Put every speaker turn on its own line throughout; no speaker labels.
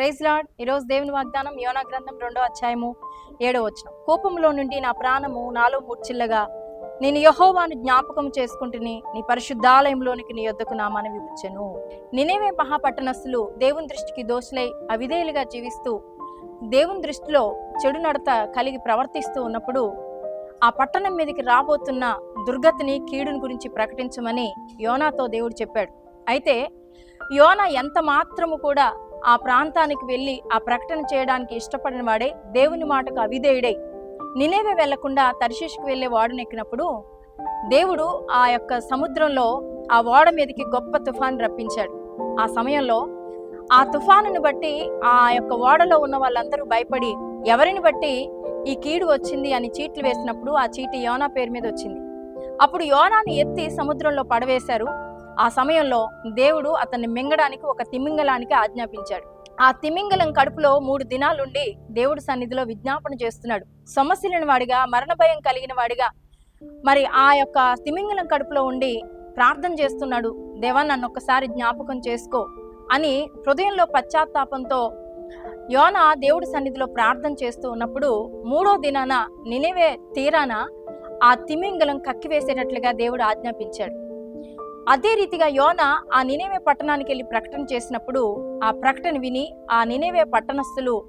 Praise lord. ఈరోజు దేవుని వాగ్దానం యోనా గ్రంథం రెండో అధ్యాయము ఏడో వచ్చిన కోపంలో నుండి నా ప్రాణము నాలో మూర్చిల్లగా నేను యహోవాను జ్ఞాపకం చేసుకుంటుని నీ పరిశుద్ధాలయంలోనికి నీ యొద్దకు నా మనవి వచ్చెను. నినేవే మహాపట్టణస్థులు దేవుని దృష్టికి దోషులై అవిధేయులుగా జీవిస్తూ దేవుని దృష్టిలో చెడు నడత కలిగి ప్రవర్తిస్తూ ఉన్నప్పుడు ఆ పట్టణం మీదకి రాబోతున్న దుర్గతిని కీడుని గురించి ప్రకటించమని యోనాతో దేవుడు చెప్పాడు. అయితే యోనా ఎంత మాత్రము కూడా ఆ ప్రాంతానికి వెళ్ళి ఆ ప్రకటన చేయడానికి ఇష్టపడిన వాడే దేవుని మాటకు అవిధేయుడై. నినేవే వెళ్ళకుండా తర్శీష్కి వెళ్ళే ఓడను ఎక్కినప్పుడు దేవుడు ఆ యొక్క సముద్రంలో ఆ ఓడ మీదకి గొప్ప తుఫాన్ రప్పించాడు. ఆ సమయంలో ఆ తుఫానుని బట్టి ఆ యొక్క ఓడలో ఉన్న వాళ్ళందరూ భయపడి ఎవరిని బట్టి ఈ కీడు వచ్చింది అని చీట్లు వేసినప్పుడు ఆ చీటి యోనా పేరు మీద వచ్చింది. అప్పుడు యోనాని ఎత్తి సముద్రంలో పడవేశారు. ఆ సమయంలో దేవుడు అతన్ని మింగడానికి ఒక తిమింగలానికి ఆజ్ఞాపించాడు. ఆ తిమింగలం కడుపులో మూడు దినాలుండి దేవుడి సన్నిధిలో విజ్ఞాపన చేస్తున్నాడు. సొమ్మసిలిన వాడిగా మరణ భయం కలిగిన వాడిగా మరి ఆ యొక్క తిమింగలం కడుపులో ఉండి ప్రార్థన చేస్తున్నాడు. దేవా నన్ను ఒక్కసారి జ్ఞాపకం చేసుకో అని హృదయంలో పశ్చాత్తాపంతో యోన దేవుడి సన్నిధిలో ప్రార్థన చేస్తూ ఉన్నప్పుడు మూడో దినాన నిలివే తీరాన ఆ తిమింగలం కక్కివేసేటట్లుగా దేవుడు ఆజ్ఞాపించాడు. అదే రీతిగా యోన ఆ నినేవే పట్టణానికి వెళ్ళి ప్రకటన చేసినప్పుడు ఆ ప్రకటన విని ఆ నినేవే పట్టణస్థులు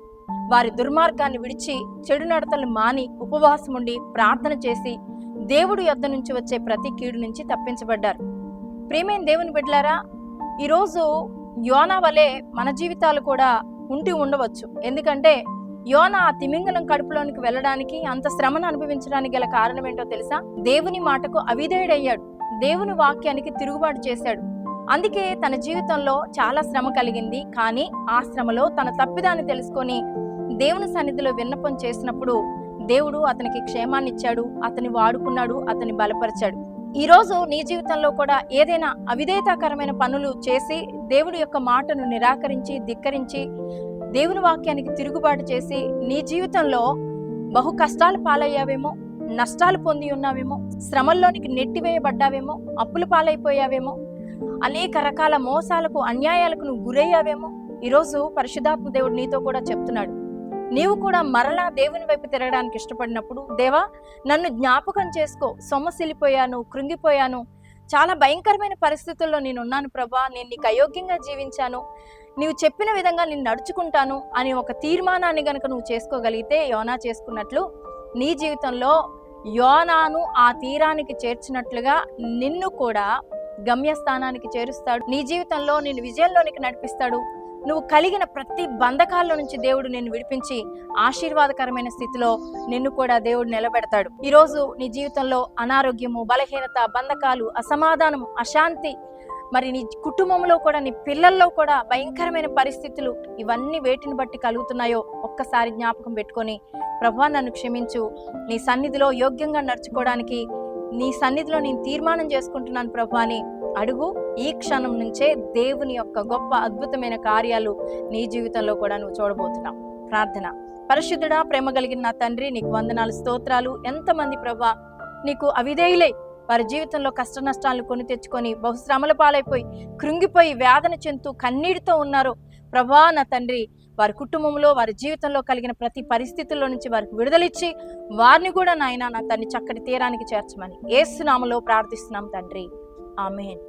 వారి దుర్మార్గాన్ని విడిచి చెడు నడతలు మాని ఉపవాసం ఉండి ప్రార్థన చేసి దేవుడు యొద్ద నుంచి వచ్చే ప్రతి కీడు నుంచి తప్పించబడ్డారు. ప్రేమైన దేవుని బిడ్డలారా ఈరోజు యోనా వలె మన జీవితాలు కూడా ఉంటూ ఉండవచ్చు. ఎందుకంటే యోన ఆ తిమింగలం కడుపులోనికి వెళ్ళడానికి అంత శ్రమను అనుభవించడానికి గల కారణం ఏంటో తెలుసా? దేవుని మాటకు అవిధేయుడయ్యాడు. దేవుని వాక్యానికి తిరుగుబాటు చేశాడు. అందుకే తన జీవితంలో చాలా శ్రమ కలిగింది. కానీ ఆ శ్రమలో తన తప్పిదాన్ని తెలుసుకొని దేవుని సన్నిధిలో విన్నపం చేసినప్పుడు దేవుడు అతనికి క్షేమాన్ని ఇచ్చాడు. అతని వాడుకున్నాడు. అతని బలపరిచాడు. ఈరోజు నీ జీవితంలో కూడా ఏదైనా అవిధేయతాకరమైన పనులు చేసి దేవుడి యొక్క మాటను నిరాకరించి ధిక్కరించి దేవుని వాక్యానికి తిరుగుబాటు చేసి నీ జీవితంలో బహు కష్టాలు పాలయ్యావేమో నష్టాలు పొంది ఉన్నావేమో శ్రమల్లోనికి నెట్టివేయబడ్డావేమో అప్పులు పాలైపోయావేమో అనేక రకాల మోసాలకు అన్యాయాలకు నువ్వు గురయ్యావేమో ఈరోజు పరిశుధాత్మ దేవుడు నీతో కూడా చెప్తున్నాడు. నీవు కూడా మరలా దేవుని వైపు తిరగడానికి ఇష్టపడినప్పుడు దేవా నన్ను జ్ఞాపకం చేసుకో సొమ్మసిల్లిపోయాను కృంగిపోయాను చాలా భయంకరమైన పరిస్థితుల్లో నేను ఉన్నాను ప్రభా నేను నీకు అయోగ్యంగా జీవించాను నీవు చెప్పిన విధంగా నేను నడుచుకుంటాను అని ఒక తీర్మానాన్ని గనుక నువ్వు చేసుకోగలిగితే యోనా చేసుకున్నట్లు నీ జీవితంలో యోనాను ఆ తీరానికి చేర్చినట్లుగా నిన్ను కూడా గమ్యస్థానానికి చేరుస్తాడు. నీ జీవితంలో నేను విజయంలోనికి నడిపిస్తాడు. నువ్వు కలిగిన ప్రతి బంధకాల్లో నుంచి దేవుడు నిన్ను విడిపించి ఆశీర్వాదకరమైన స్థితిలో నిన్ను కూడా దేవుడు నిలబెడతాడు. ఈరోజు నీ జీవితంలో అనారోగ్యము బలహీనత బంధకాలు అసమాధానం అశాంతి మరి నీ కుటుంబంలో కూడా నీ పిల్లల్లో కూడా భయంకరమైన పరిస్థితులు ఇవన్నీ వేటిని బట్టి కలుగుతున్నాయో ఒక్కసారి జ్ఞాపకం పెట్టుకొని ప్రభా నన్ను క్షమించు. నీ సన్నిధిలో యోగ్యంగా నడుచుకోవడానికి నీ సన్నిధిలో నేను తీర్మానం చేసుకుంటున్నాను ప్రభా అని అడుగు. ఈ క్షణం నుంచే దేవుని యొక్క గొప్ప అద్భుతమైన కార్యాలు నీ జీవితంలో కూడా నువ్వు చూడబోతున్నావు. ప్రార్థన. పరిశుద్ధుడా ప్రేమ కలిగిన నా తండ్రి నీకు వందనాలు స్తోత్రాలు. ఎంతమంది ప్రభా నీకు అవిధేయులై వారి జీవితంలో కష్ట నష్టాలను కొని తెచ్చుకొని బహుశ్రమల పాలైపోయి కృంగిపోయి వేదన చెందుతూ కన్నీటితో ఉన్నారు. ప్రభా నా తండ్రి వారి కుటుంబంలో వారి జీవితంలో కలిగిన ప్రతి పరిస్థితుల్లో నుంచి వారికి విడుదలిచ్చి వారిని కూడా నాయన నా తన్ని చక్కటి తీరానికి చేర్చమని ఏసునామలో ప్రార్థిస్తున్నాం తండ్రి. ఆమెన్.